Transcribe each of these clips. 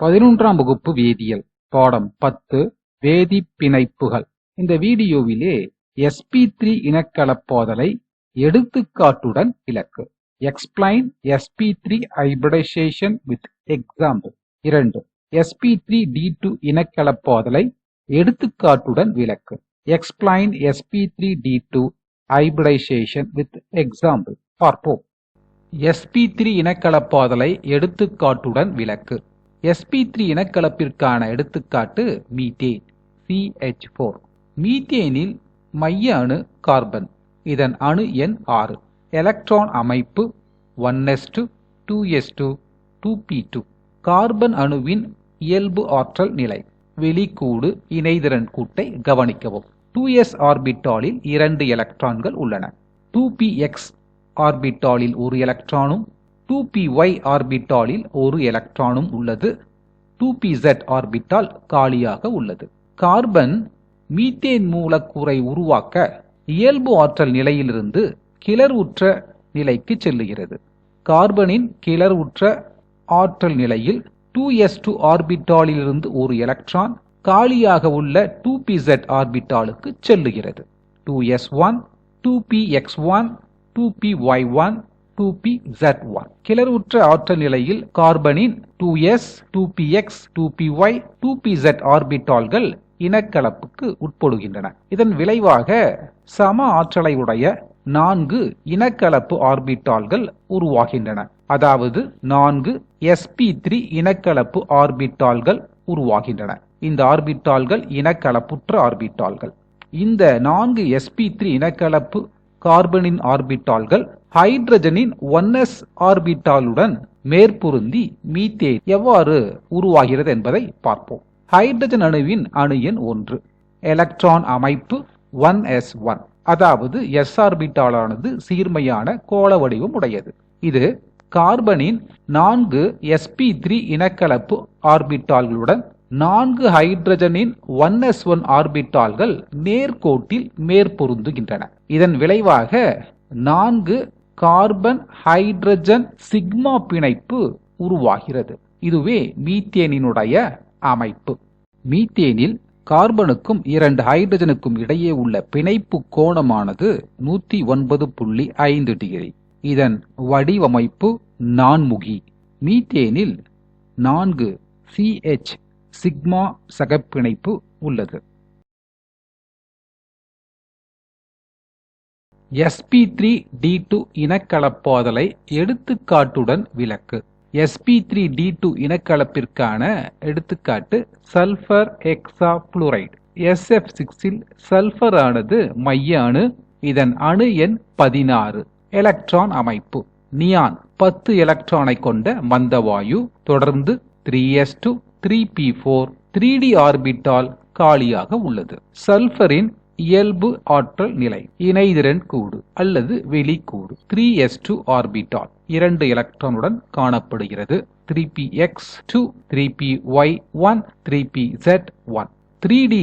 பதினொன்றாம் வகுப்பு வேதியியல் பாடம் பத்து வேதி பிணைப்புகள். இந்த வீடியோவிலே எஸ்பி த்ரீ இனக்கலப்பாதலை எடுத்துக்காட்டுடன் விளக்கு. Explain sp3 hybridization with example இரண்டு sp3d2 இனக்கலப்பாதலை எடுத்துக்காட்டுடன் விளக்கு. Explain sp3d2 hybridization with example பார்ப்போம். எஸ்பி த்ரீ இனக்கலப்பாதலை எடுத்துக்காட்டுடன் விளக்கு. Sp3 இனக்கலப்பிற்கான எடுத்துக்காட்டு மீத்தேன் CH4 மீத்தேனில் மைய அணு கார்பன் இதன் அணு எண் ஆறு. எலக்ட்ரான் அமைப்பு 1s2 2s2 2p2 கார்பன் அணுவின் இயல்பு ஆற்றல் நிலை வெளிக்கூடு இணைதிறன் கூட்டை கவனிக்கவும். 2s ஆர்பிட்டாலில் இரண்டு எலக்ட்ரான்கள் உள்ளன. 2px ஆர்பிட்டாலில் ஒரு எலக்ட்ரானும் 2py ஆர்பிட்டாலில் ஒரு எலக்ட்ரானும் உள்ளது. 2pz ஆர்பிட்டால் காலியாக உள்ளது. கார்பன் மீத்தேன் மூலக்கூறை உருவாக்க இயல்பு ஆற்றல் நிலையிலிருந்து கிளர்வுற்ற நிலைக்கு செல்லுகிறது. கார்பனின் கிளர்வுற்ற ஆற்றல் நிலையில் 2s2 ஆர்பிட்டாலிலிருந்து ஒரு எலக்ட்ரான் காலியாக உள்ள 2pz ஆர்பிட்டாலுக்கு செல்லுகிறது. 2s1 2px1 2py1 2pz1 கிளர்வுற்ற ஆற்றல் நிலையில் கார்பனின் 2s 2px 2py 2pz ஆர்பிட்டால்கள் இனக்கலப்புக்கு உட்படுகின்றன. இதன் விளைவாக சம ஆற்றலை உடைய நான்கு இனக்கலப்பு ஆர்பிட்டால்கள் உருவாகின்றன. அதாவது நான்கு sp3 இனக்கலப்பு ஆர்பிட்டால்கள் உருவாகின்றன. இந்த ஆர்பிட்டால்கள் இனக்கலப்புற்ற ஆர்பிட்டால்கள். இந்த நான்கு sp3 இனக்கலப்பு கார்பனின் ஆர்பிட்டால்கள் ஹைட்ரஜனின் 1s ஆர்பிட்டாலுடன் மேற்பொருந்தி மீத்தேன் எவ்வாறு உருவாகிறது என்பதை பார்ப்போம். ஹைட்ரஜன் அணுவின் அணு எண் ஒன்று. எலக்ட்ரான் அமைப்பு 1s1 அதாவது எஸ் ஆர்பிட்டாலானது சீர்மையான கோள வடிவம் உடையது. இது கார்பனின் நான்கு எஸ்பி த்ரீ இனக்கலப்பு ஆர்பிட்டால்களுடன் நான்கு ஹைட்ரஜனின் 1s1 ஆர்பிட்டால்கள் நேர்கோட்டில் மேற்பொருந்துகின்றன. இதன் விளைவாக நான்கு கார்பன் ஹைட்ரஜன் சிக்மா பிணைப்பு உருவாகிறது. இதுவே மீத்தேனினுடைய அமைப்பு. மீத்தேனில் கார்பனுக்கும் இரண்டு ஹைட்ரஜனுக்கும் இடையே உள்ள பிணைப்பு கோணமானது நூத்தி ஒன்பது புள்ளி ஐந்து டிகிரி. இதன் வடிவமைப்பு நான்முகி. மீத்தேனில் நான்கு சிஎச் சிக்மா சகப்பிணைப்பு உள்ளது. Sp3 d2 இனக்கலப்போதலை எடுத்துக்காட்டுடன் விளக்கு. Sp3 d2 இனக்கலப்பிற்கான எடுத்துக்காட்டு சல்ஃபர் எக்ஸா புளோரைடு sf6 இல் சல்ஃபர் ஆனது மைய அணு இதன் அணு எண் பதினாறு எலக்ட்ரான் அமைப்பு. நியான் பத்து எலக்ட்ரானை கொண்ட மந்தவாயு தொடர்ந்து 3s2 3p4 3d ஆர்பிட்டால் காலியாக உள்ளது. சல்பரின் இயல்பு ஆற்றல் நிலை இணைதிறன் கூடு அல்லது வெளிக்கூடு. 3s2 ஆர்பிட்டால் இரண்டு எலக்ட்ரானுடன் காணப்படுகிறது. 3px2 3py1 3pz1 3d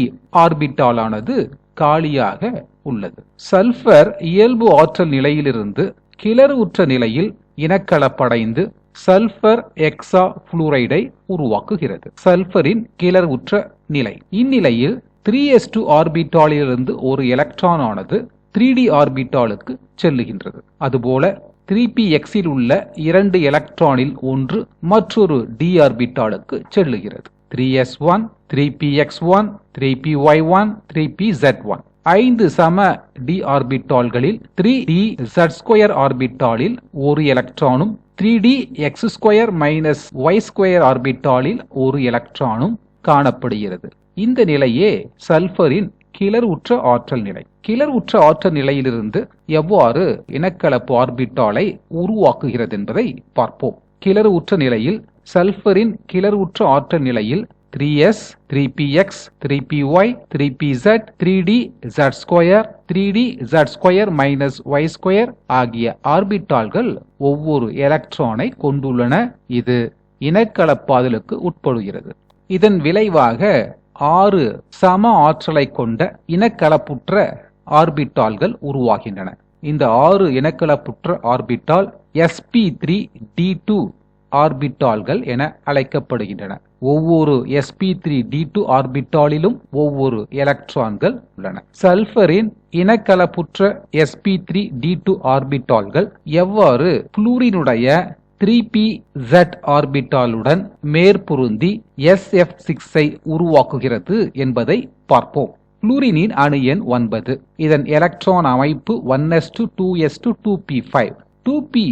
ஆர்பிட்டாலானது காலியாக உள்ளது. சல்பர் இயல்பு ஆற்றல் நிலையிலிருந்து கிளறுவுற்ற நிலையில் இனக்கலப்படைந்து சல்பர் எக்ஸா புளூரைடை உருவாக்குகிறது. சல்பரின் கிளர்வுற்ற நிலை. இந்நிலையில் 3s2 ஆர்பிட்டாலிலிருந்து ஒரு எலக்ட்ரான் ஆனது 3d ஆர்பிட்டாலுக்கு செல்லுகின்றது. அதுபோல த்ரீ பி எக்ஸில் உள்ள இரண்டு எலக்ட்ரானில் ஒன்று மற்றொரு டி ஆர்பிட்டாலுக்கு செல்லுகிறது. 3s1 3px1 3py1 3pz1 ஐந்து சம டி ஆர்பிட்டால்களில் 3d z ஆர்பிட்டாலில் ஒரு எலக்ட்ரானும் 3d x square minus Y square ஆர்பிட்டாலில் ஒரு எலக்ட்ரானும் காணப்படுகிறது. இந்த நிலையே சல்பரின் கிளர்வுற்ற ஆற்றல் நிலை. கிளர்வுற்ற ஆற்றல் நிலையிலிருந்து எவ்வாறு இனக்கலப்பு ஆர்பிட்டாலை உருவாக்குகிறது என்பதை பார்ப்போம். கிளர்வுற்ற நிலையில் சல்பரின் கிளர்வுற்ற ஆற்றல் நிலையில் three S three P X three P Y three P Z three D Z square three D Z square minus Y square ஆகிய ஆர்பிட்டால்கள் ஒவ்வொரு எலக்ட்ரானை கொண்டுள்ளன. இது இனக்கலப்பாதலுக்கு உட்படுகிறது. இதன் விளைவாக ஆறு சம ஆற்றலை கொண்ட இனக்கலப்புற்ற ஆர்பிட்டால்கள் உருவாகின்றன. இந்த ஆறு இனக்கலப்புற்ற ஆர்பிட்டால் sp3 d2 ஆர்பிட்டால்கள் என அழைக்கப்படுகின்றன. ஒவ்வொரு sp3 d2 ஆர்பிட்டாலிலும் ஒவ்வொரு எலக்ட்ரான்கள் உள்ளன. சல்பரின் இனக்கலப்புற்ற sp3 d2 ஆர்பிட்டால்கள் எவ்வாறு புளூரினுடைய த்ரீ பி ஜெட் ஆர்பிட்டாலுடன் மேற்பொருந்தி எஸ்எஃப் சிக்ஸை உருவாக்குகிறது என்பதை பார்ப்போம். புளூரினின் அணு எண் ஒன்பது. இதன் எலக்ட்ரான் அமைப்பு 1s2 2s2 2p5 2p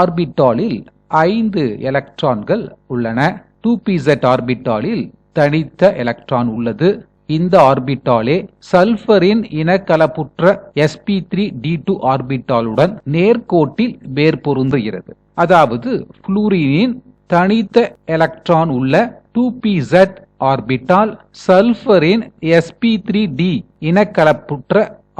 ஆர்பிட்டாலில் ஐந்து எலக்ட்ரான்கள் உள்ளன. டூ பிசெட் ஆர்பிட்டாலில் தனித்த எலக்ட்ரான் உள்ளது. இந்த ஆர்பிட்டாலே சல்பரின் இனக்கலப்புற்ற sp3 d2 ஆர்பிட்டாலுடன் நேர்கோட்டில் வேர்பொருந்துகிறது அதாவது புளூரினின் தனித்த எலக்ட்ரான் உள்ள 2pz ஆர்பிட்டால் சல்பரின் sp3d இனக்கலப்புற்ற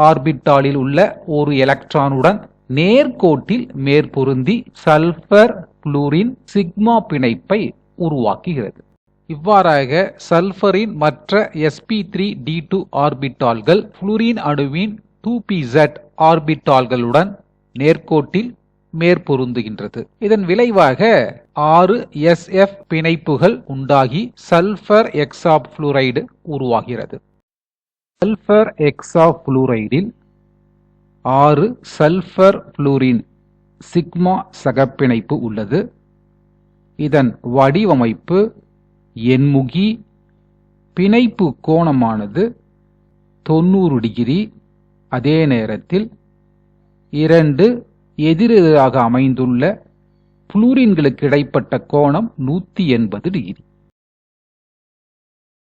ஆர்பிட்டாலில் உள்ள ஒரு எலக்ட்ரானுடன் நேர்கோட்டில் மேற்பொருந்தி சல்பர் புளூரின் சிக்மா பிணைப்பை உருவாக்குகிறது. இவ்வாறாக சல்பரின் மற்ற sp3 d2 ஆர்பிட்டால்கள் புளூரின் அணுவின் 2pz ஆர்பிட்டால்களுடன் நேர்கோட்டில் மேற்பொருந்துகின்றது. இதன் விளைவாக ஆறு sf பிணைப்புகள் உண்டாகி சல்பர் எக்ஸாப்ளூரைடு உருவாகிறது. சல்பர் எக்ஸாப்ளூரைடில் ஆறு சல்பர் புளூரின் சிக்மா சகப்பிணைப்பு உள்ளது. இதன் வடிவமைப்பு எண்முகி பிணைப்பு கோணமானது தொண்ணூறு டிகிரி அதே நேரத்தில் இரண்டு எதிரெதிராக அமைந்துள்ள புளூரின்களுக்கு இடைப்பட்ட கோணம் நூத்தி எண்பது டிகிரி.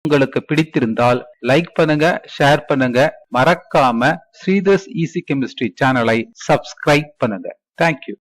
உங்களுக்கு பிடித்திருந்தால் லைக் பண்ணுங்க ஷேர் பண்ணுங்க. மறக்காம ஸ்ரீதர்ஸ் ஈசி கெமிஸ்ட்ரி சேனலை சப்ஸ்கிரைப் பண்ணுங்க. Thank you